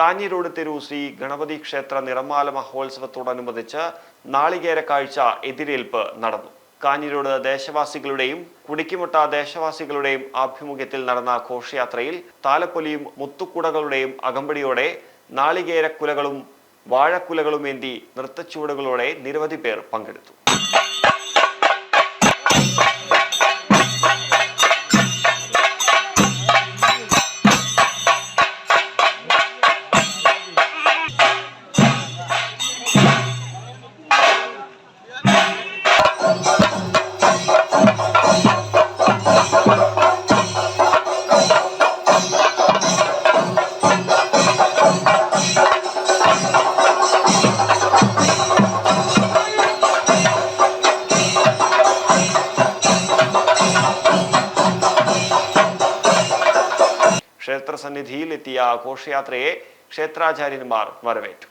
കാഞ്ഞിരോട് തെരു ശ്രീ ഗണപതി ക്ഷേത്ര നിറമാല മഹോത്സവത്തോടനുബന്ധിച്ച് നാളികേര കാഴ്ച എതിരേൽപ്പ് നടന്നു. കാഞ്ഞിരോട് ദേശവാസികളുടെയും കുടിക്കുമുട്ട ദേശവാസികളുടെയും ആഭിമുഖ്യത്തിൽ നടന്ന ഘോഷയാത്രയിൽ താലപ്പൊലിയും മുത്തുക്കുടകളുടെയും അകമ്പടിയോടെ നാളികേരക്കുലകളും വാഴക്കുലകളുമേന്തി നൃത്തച്ചുവടുകളോടെ നിരവധി പേർ പങ്കെടുത്തു. ക്ഷേത്ര സന്നിധിയിൽ എത്തിയ ഘോഷയാത്രയെ ക്ഷേത്രാചാര്യന്മാർ വരവേറ്റു.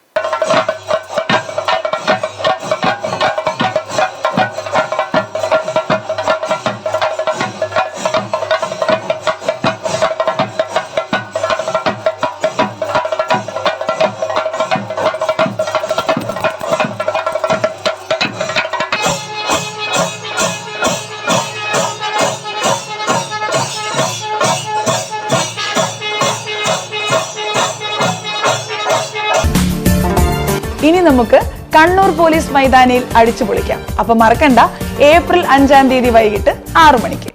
ഇനി നമുക്ക് കണ്ണൂർ പോലീസ് മൈതാനിയിൽ അടിച്ചു പൊളിക്കാം. അപ്പൊ മറക്കണ്ട ഏപ്രിൽ അഞ്ചാം തീയതി വൈകിട്ട് ആറു മണിക്ക്.